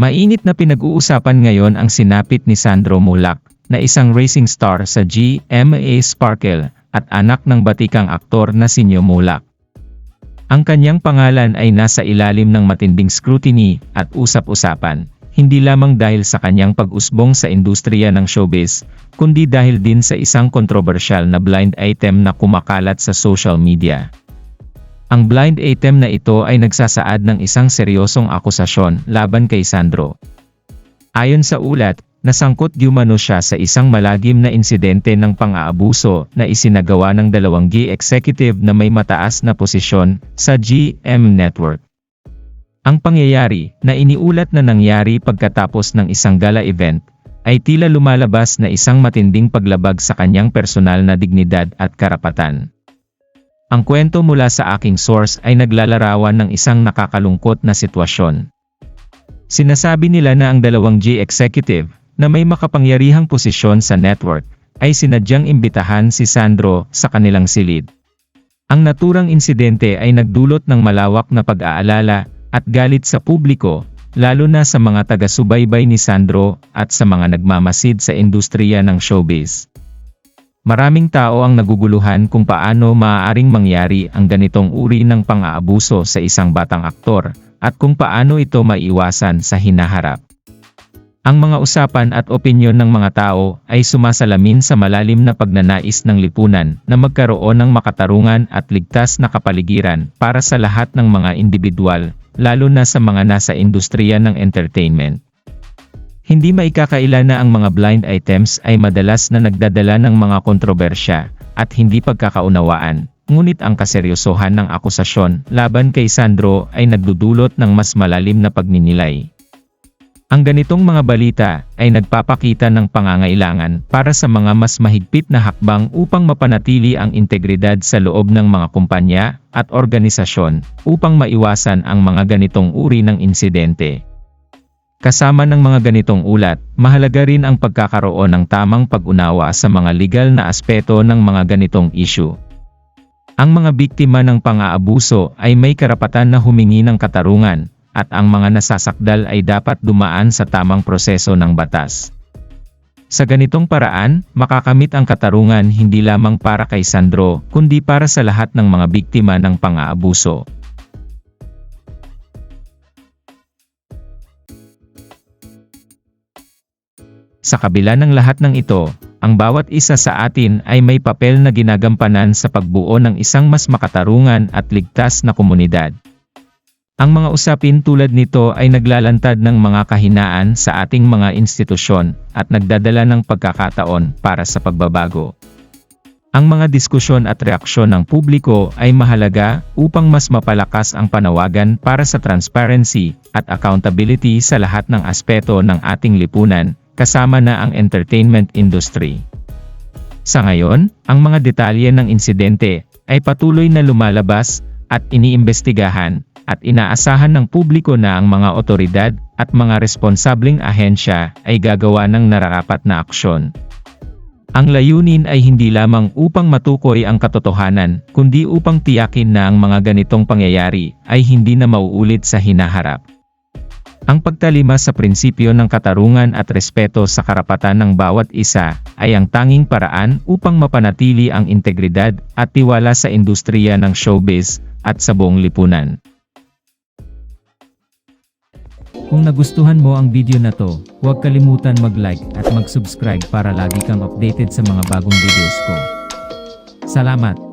Mainit na pinag-uusapan ngayon ang sinapit ni Sandro Mulak, na isang racing star sa GMA Sparkle, at anak ng batikang aktor na si Neo Mulak. Ang kanyang pangalan ay nasa ilalim ng matinding scrutiny at usap-usapan, hindi lamang dahil sa kanyang pag-usbong sa industriya ng showbiz, kundi dahil din sa isang kontrobersyal na blind item na kumakalat sa social media. Ang blind item na ito ay nagsasaad ng isang seryosong akusasyon laban kay Sandro. Ayon sa ulat, nasangkot diumano siya sa isang malagim na insidente ng pang-aabuso na isinagawa ng dalawang G executive na may mataas na posisyon sa GM Network. Ang pangyayari na iniulat na nangyari pagkatapos ng isang gala event ay tila lumalabas na isang matinding paglabag sa kanyang personal na dignidad at karapatan. Ang kwento mula sa aking source ay naglalarawan ng isang nakakalungkot na sitwasyon. Sinasabi nila na ang dalawang G executive na may makapangyarihang posisyon sa network ay sinadyang imbitahan si Sandro sa kanilang silid. Ang naturang insidente ay nagdulot ng malawak na pag-aalala at galit sa publiko, lalo na sa mga taga-subaybay ni Sandro at sa mga nagmamasid sa industriya ng showbiz. Maraming tao ang naguguluhan kung paano maaaring mangyari ang ganitong uri ng pang-aabuso sa isang batang aktor, at kung paano ito maiwasan sa hinaharap. Ang mga usapan at opinyon ng mga tao ay sumasalamin sa malalim na pagnanais ng lipunan na magkaroon ng makatarungan at ligtas na kapaligiran para sa lahat ng mga individual, lalo na sa mga nasa industriya ng entertainment. Hindi maikakaila na ang mga blind items ay madalas na nagdadala ng mga kontrobersya at hindi pagkakaunawaan, ngunit ang kaseryosohan ng akusasyon laban kay Sandro ay nagdudulot ng mas malalim na pagninilay. Ang ganitong mga balita ay nagpapakita ng pangangailangan para sa mga mas mahigpit na hakbang upang mapanatili ang integridad sa loob ng mga kumpanya at organisasyon upang maiwasan ang mga ganitong uri ng insidente. Kasama ng mga ganitong ulat, mahalaga rin ang pagkakaroon ng tamang pag-unawa sa mga legal na aspeto ng mga ganitong issue. Ang mga biktima ng pang-aabuso ay may karapatan na humingi ng katarungan, at ang mga nasasakdal ay dapat dumaan sa tamang proseso ng batas. Sa ganitong paraan, makakamit ang katarungan hindi lamang para kay Sandro, kundi para sa lahat ng mga biktima ng pang-aabuso. Sa kabila ng lahat ng ito, ang bawat isa sa atin ay may papel na ginagampanan sa pagbuo ng isang mas makatarungan at ligtas na komunidad. Ang mga usapin tulad nito ay naglalantad ng mga kahinaan sa ating mga institusyon at nagdadala ng pagkakataon para sa pagbabago. Ang mga diskusyon at reaksyon ng publiko ay mahalaga upang mas mapalakas ang panawagan para sa transparency at accountability sa lahat ng aspeto ng ating lipunan, kasama na ang entertainment industry. Sa ngayon, ang mga detalye ng insidente ay patuloy na lumalabas at iniimbestigahan at inaasahan ng publiko na ang mga otoridad at mga responsableng ahensya ay gagawa ng nararapat na aksyon. Ang layunin ay hindi lamang upang matukoy ang katotohanan, kundi upang tiyakin na ang mga ganitong pangyayari ay hindi na mauulit sa hinaharap. Ang pagtalima sa prinsipyo ng katarungan at respeto sa karapatan ng bawat isa ay ang tanging paraan upang mapanatili ang integridad at tiwala sa industriya ng showbiz at sa buong lipunan. Kung nagustuhan mo ang video na to, huwag kalimutan mag-like at mag-subscribe para lagi kang updated sa mga bagong videos ko. Salamat!